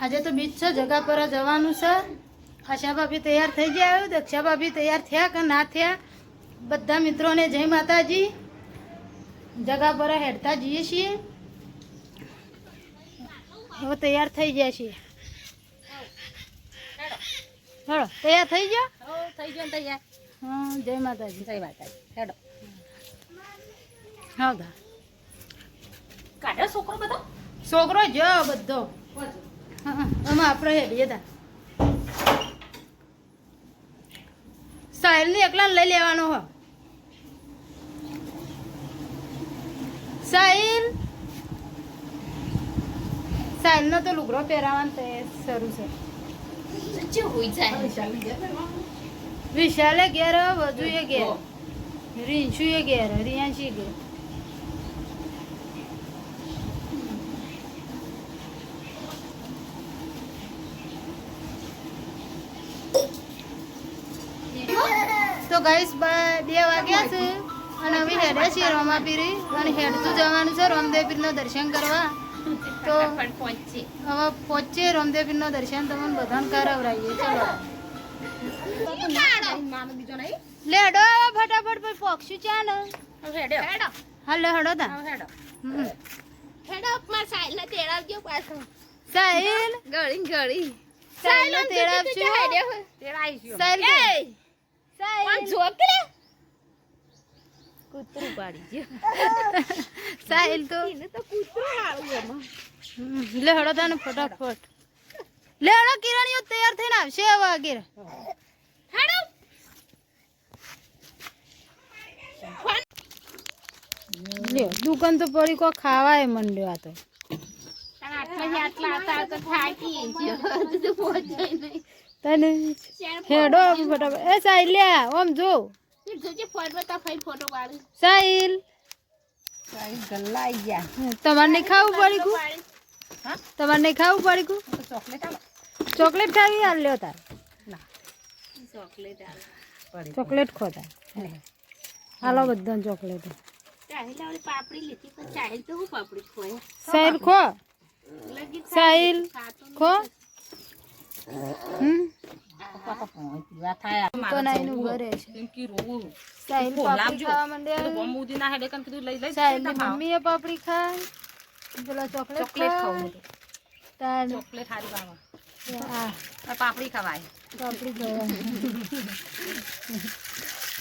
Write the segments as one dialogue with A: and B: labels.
A: આજે તો બીચ છે જગા પર જવાનું છે. આશા ભાભી તૈયાર થઈ ગયા આવ્યું દક્ષા ભાભી તૈયાર થયા કે ના થયા બધા મિત્રોને જય માતાજી. જગા પર હેડતા જઈએ છીએ. હવે તૈયાર થઈ ગયા છીએ. હેડો તૈયાર થઈ ગયા?
B: થઈ ગયો તૈયાર.
A: હા જય માતાજી.
B: જય માતાજી. હેડો.
A: હા દા.
B: કાઢ્યો છોકરો બધો.
A: છોકરો જો બધો. આમાં આપણે હેડીએ તા સાહિલને એકલા લઈ લેવાનો હો. સાહિલ. સાહિલનો તો લુગડો પહેરાવાનો તે શરૂ છે.
B: સચ્ચે હોઈ જાય
A: વિશાલે ઘેર વધુએ ઘેર. રીંશુએ ઘેર રિયાંશી ઘેર. તો ગાઈસ બે વાગ્યા છે. અને હવે હેડે છીએ રોમાપીરી. અને હેડતું જવાનું છે રોમદેવપીરનું દર્શન કરવા. તો હવે પહોંચીએ રોમદેવપીરનું દર્શન. તમને બધાને કરાવડાવીએ ચલો. લેડો ફટાફટ પછી પોક્ષી ચા ને. હલો હડો તા
B: હેડો માર સાઈલ ને તેડાવજો પાછો
A: સાહિલ
B: ગળી. ગળી
A: સાહેલ ને તેડાવજો સાહિલ
B: કૂતરું પાડી ગયો.
A: સાહિલ તો લે હેડો તા ફટાફટ. લે હેડો કિરણીઓ તૈયાર થઈને આવશે હવે
B: હેડો
A: દુકાન તો પડી કો ખાવાય મંડ્યો આ તો.
B: આટલા આટલા હતા તો થાકી ગયો. તો પહોંચાય નહીં.
A: તને હેડો ફટાફટ. એ સાહિલ લે ઓમ જો. સાહિલ.
B: ગયા.
A: તમારે નહીં ખાવું પડી. કુ
B: હા?
A: તમારે નહીં ખાવું પડી કુ
B: ચોકલેટ
A: ચોકલેટ ખાવી હાલ લ્યો તાર.
B: ચોકલેટ આલો.
A: ખો તાર. હાલો બધાને ચોકલેટ. સાહિલ ખો. સાહિલ ખો હમ તો નાઈનું ઘરે છે સાહિલ પાપડી ખાવા ખાય. પેલા ચોકલેટ
B: ચોકલેટ ખાવું
A: તાર
B: ચોકલેટ હારી બાવા. પાપડી ખવાય.
A: પાપડી ખાવા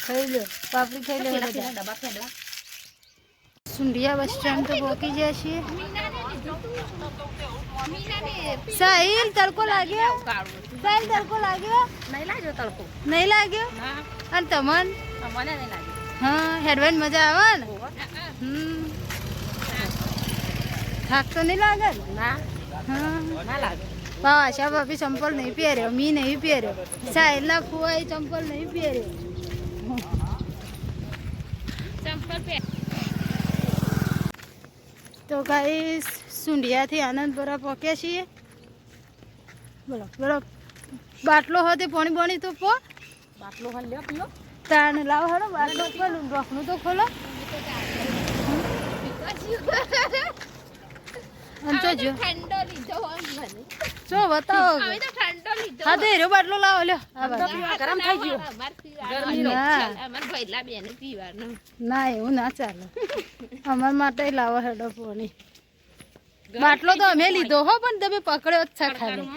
A: ખાઈ લે. પાપડી ખાઈ લે
B: ડબ્બા ફેડવા
A: સુંઢિયા બસ સ્ટેન્ડ તો પહોંચી ગયા છીએ. સાહિલ તડકો લાગ્યો? સાહિલ તડકો લાગ્યો?
B: નહીં લાગ્યો તડકો.
A: નહીં લાગ્યો? અને તમન?
B: મને નહીં લાગ્યો.
A: હા હેડવાની મજા આવે ને? હમ. થાક તો નહીં લાગે ને? હા.
B: ના લાગે.
A: પાછા ભાભી ચંપલ નહીં પહેર્યો મી નહીં પહેર્યો. સાહિલના ફુવાઈ ચંપલ નહીં પહેર્યો.
B: ચંપલ પહેર.
A: તો ગાઈસ સુંઢિયાથી આનંદપુરા પહોંચ્યા છીએ. બોલો બોલો. બાટલો હોતે પાણી પાણી તો પો.
B: બાટલો હાલ લ્યો પીલો.
A: તાણ લાવો હેડો બાટલો ખોલો રોકનું તો ખોલો. આમ જો.
B: ઠંડો લીધો હોય મને.
A: જો બતાવો
B: હવે. તો ઠંડો લીધો
A: હા તો હીરો બાટલો લાવો લ્યો. આ બાજુ.
B: ગરમ થઈ ગયો. અમાર
A: ના.
B: અમાર ભઈલા બેન પીવાનું.
A: ના એવું ના ચાલે. અમાર માટે લાવો હેડો પાણી. બાટલો તો અમે લીધો હો પણ તમે પકડ્યો જ છે ખાલી.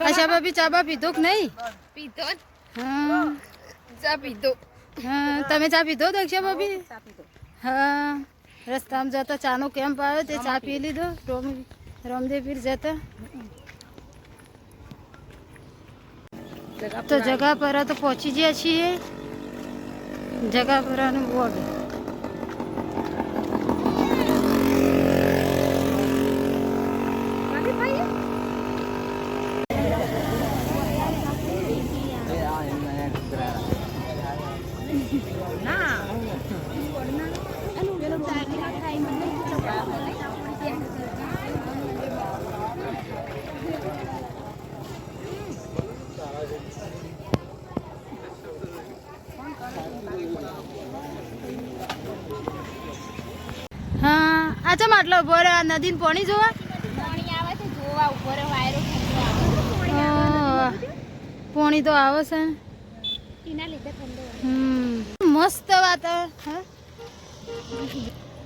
A: અચ્છા ભાભી ચા બા પીધો કે નહીં?
B: પીધો
A: હા.
B: ચા પીધો.
A: હા તમે ચા પીધો દક્ષા ભાભી? હા રસ્તામાં જતા ચાનો કેમ્પ આવ્યો તે ચા પી લીધો. રામદેવીર જતા. તો જગાપરા તો પહોંચી ગયા છીએ. પર બોર્ડ આટલો ઊભો રહ્યો? નદીને પાણી જોવા?
B: પાણી આવે છે જોવા વાયરો
A: પાણી તો આવે છે.
B: એના લીધે ઠંડો
A: હમ. મસ્ત વાતાવરણ હા?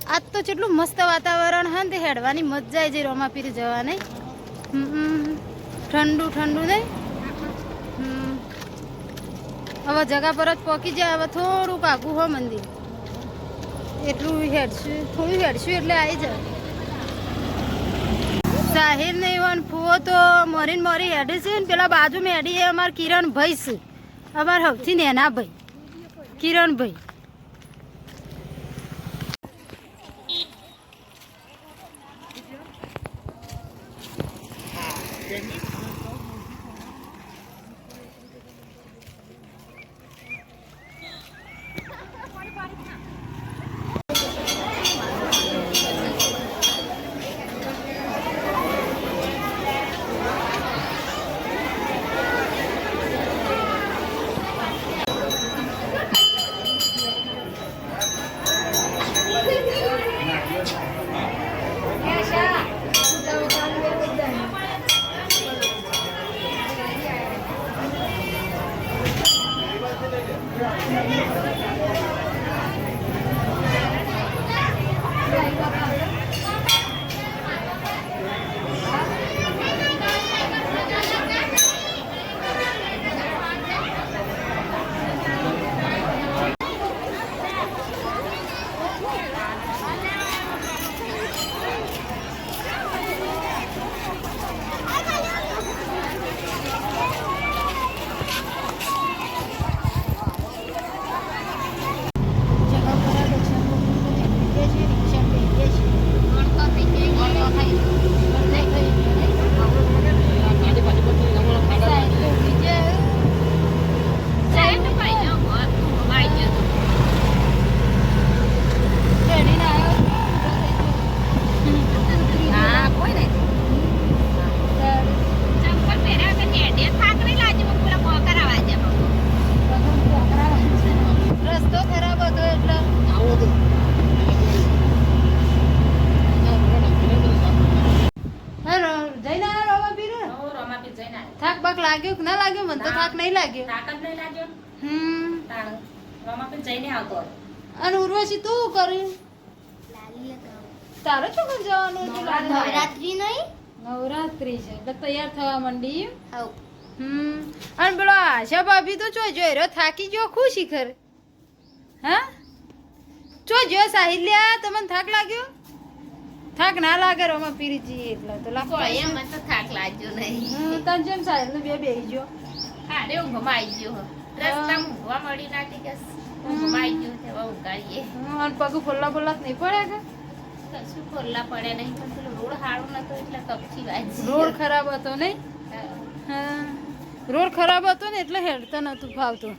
A: આજ તો કેટલું મસ્ત વાતાવરણ હે ને હેડવાની મજા આવી જાય રોમાપીર જવાની. હમ, હમ. ઠંડુ ઠંડુ નહીં. હવે જગા પર જ પહોંચી જાય હવે થોડુંક આગું હો મંદિર. એટલું હેડશું, થોડું હેડશું એટલે આવી જાય. સાહિર ને ઇવન ફૂવો તો મરીને મરી હેડે છે ને, પેલા બાજુ મેડી છે અમારા કિરણ છે. અમારા સૌથી નેના ભાઈ Thank
B: વળતો મને
A: લાગ્યો? તાકાત નહીં લાગ્યો? હમ. અને ઉર્વશી તું કર્યું? તારો શું કર જવાનું હતું?
B: નવરાત્રી નહીં.
A: નવરાત્રી છે. એટલે તૈયાર થવા માંડી. હમ. અને બોલો આશા ભાભી તો જો જોઈ રહ્યો થાકી ગયો ખુશી ખર હા? જો જો સાહિલ્યા તમને થાક લાગ્યો? થાક ના લાગે રોમાં પીરીજી એટલે તો લાગતો
B: અહીંયા. મને તો થાક લાગ્યો નહીં.
A: તને જેમ સાહિલ બે બેહી ગયો.
B: ઊંઘમાં આવી ગયો રસ્તામાં ઊંઘવા મળી નાખી કે ઊંઘમાં આવી ગયો તે હવે ઊંઘાડીએ
A: અને પગ ફોલ્લા ફોલ્લા નહીં પડે કે?
B: કશું ખોલ્લા પડે નહીં પણ પેલો રોડ સારો નતો એટલે કપચી વાજી
A: રોડ ખરાબ હતો નહીં? હા. રોડ ખરાબ હતો ને એટલે હેડતા નતું ફાવતું